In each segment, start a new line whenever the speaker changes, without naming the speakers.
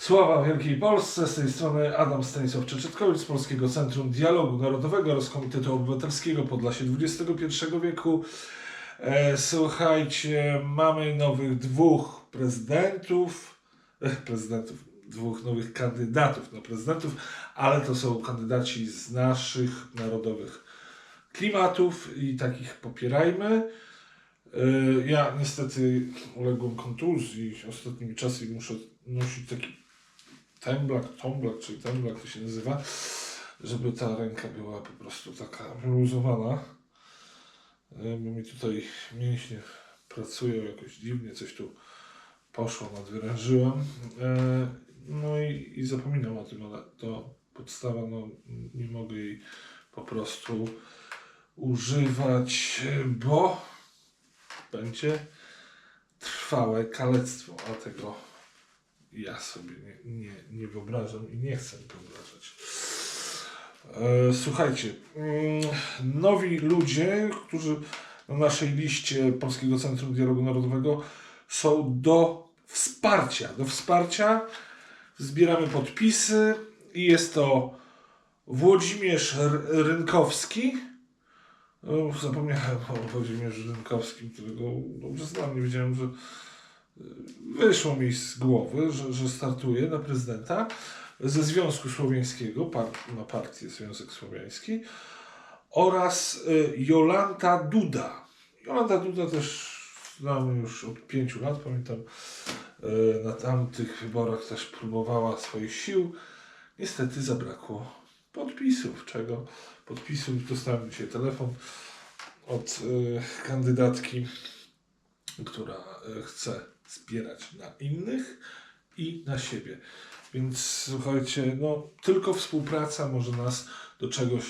Sława Wielkiej Polsce, z tej strony Adam Stanisław Czeczetkowicz z Polskiego Centrum Dialogu Narodowego oraz Komitetu Obywatelskiego Podlasie XXI wieku. E, słuchajcie, mamy nowych dwóch prezydentów, e, prezydentów, dwóch nowych kandydatów na prezydentów, ale to są kandydaci z naszych narodowych klimatów i takich popierajmy. E, Ja niestety uległem kontuzji ostatnimi czasy i muszę nosić taki temblak, tomblak, czyli temblak to się nazywa, żeby ta ręka była po prostu taka wyluzowana. E, Bo mi tutaj mięśnie pracują jakoś dziwnie, coś tu poszło, nadwyrężyłem. E, No i, i zapominam o tym, ale to podstawa, no nie mogę jej po prostu używać, bo będzie trwałe kalectwo, a tego ja sobie nie, nie, nie wyobrażam i nie chcę wyobrażać. E, słuchajcie, mm, nowi ludzie, którzy na naszej liście Polskiego Centrum Dialogu Narodowego są do wsparcia. Do wsparcia zbieramy podpisy i jest to Włodzimierz Rynkowski. O, zapomniałem o Włodzimierzu Rynkowskim, którego dobrze znam. Nie wiedziałem, że wyszło mi z głowy, że, że startuje na prezydenta ze Związku Słowiańskiego, par, ma partię Związek Słowiański, oraz y, Jolanta Duda. Jolanta Duda też znam już od pięciu lat, pamiętam y, na tamtych wyborach też próbowała swoich sił. Niestety zabrakło podpisów, czego podpisów dostałem dzisiaj telefon od y, kandydatki która chce zbierać na innych i na siebie. Więc słuchajcie, no tylko współpraca może nas do czegoś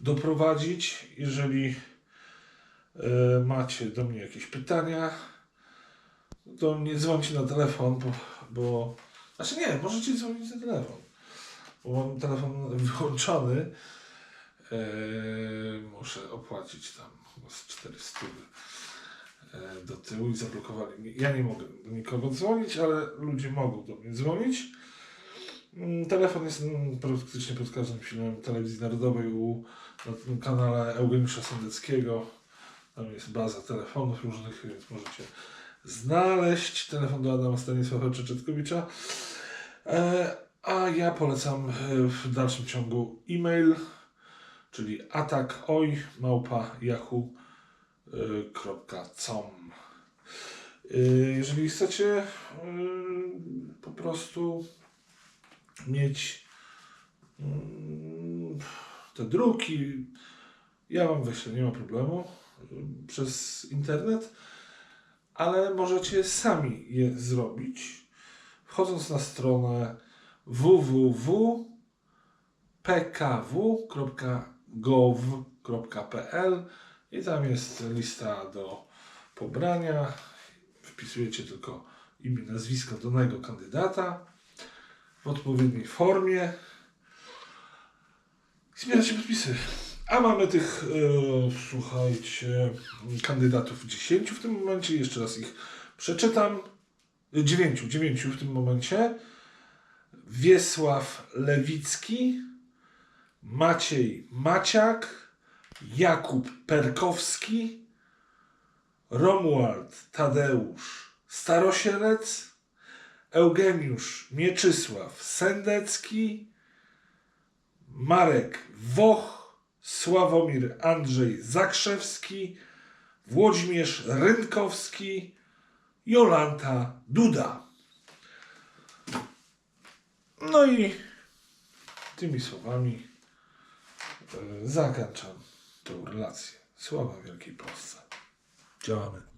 doprowadzić. Jeżeli e, macie do mnie jakieś pytania, to nie dzwońcie na telefon, bo, bo znaczy nie, możecie dzwonić na telefon, bo mam telefon wyłączony. E, muszę opłacić tam z 400 e, do tyłu i zablokowali mnie. Ja nie mogę do nikogo dzwonić, ale ludzie mogą do mnie dzwonić. Mm, Telefon jest mm, praktycznie pod każdym filmem telewizji narodowej u, na kanale Eugeniusza Sendeckiego. Tam jest baza telefonów różnych, więc możecie znaleźć telefon do Adama Stanisława Czeczetkowicza. E, a ja polecam e, w dalszym ciągu e-mail, czyli atakoj małpa yahoo Y, Jeżeli chcecie y, po prostu mieć mm, te druki, ja Wam wyślę, nie ma problemu, y, przez internet, ale możecie sami je zrobić, wchodząc na stronę www.pkw.gov.pl i tam jest lista do pobrania. Wpisujecie tylko imię, nazwisko danego kandydata w odpowiedniej formie. Zbieracie podpisy. A mamy tych, e, słuchajcie, kandydatów 10 w tym momencie. Jeszcze raz ich przeczytam. 9, 9 w tym momencie. Wiesław Lewicki, Maciej Maciak, Jakub Perkowski, Romuald Tadeusz Starosielec, Eugeniusz Mieczysław Sendecki, Marek Woch, Sławomir Andrzej Zakrzewski, Włodzimierz Rynkowski, Jolanta Duda. No i tymi słowami e, zakończam tę relację. Sława Wielkiej Polsce. Działamy.